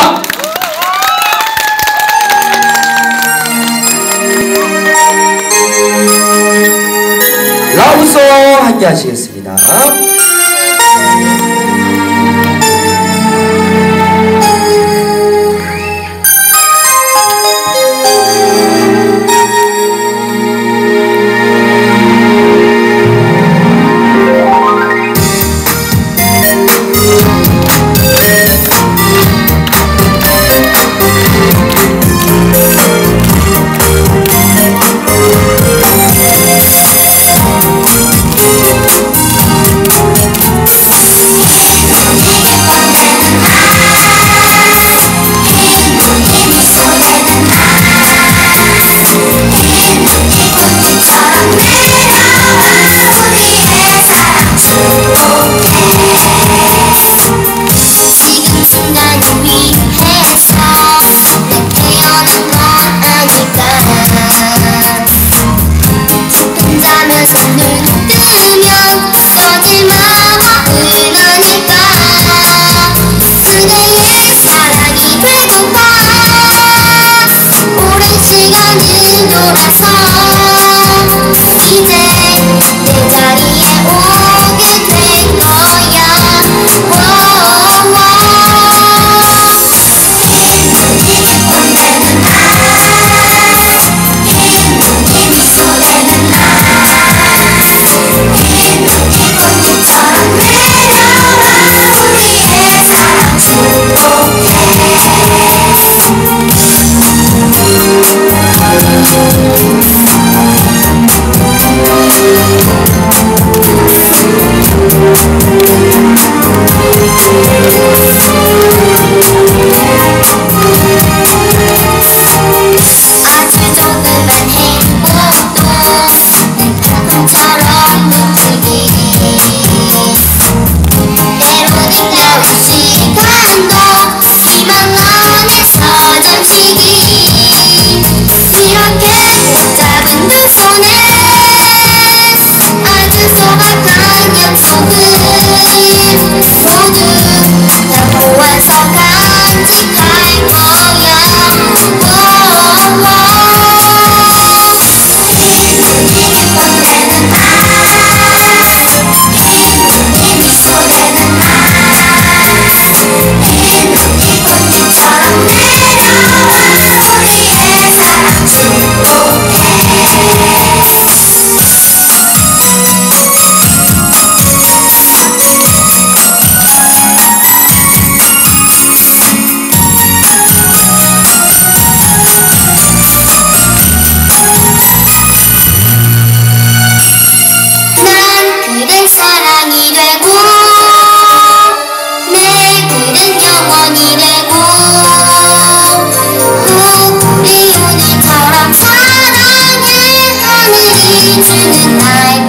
감사합니다. 라우송 함께 하시겠습니다. 飛ば I am me. into the night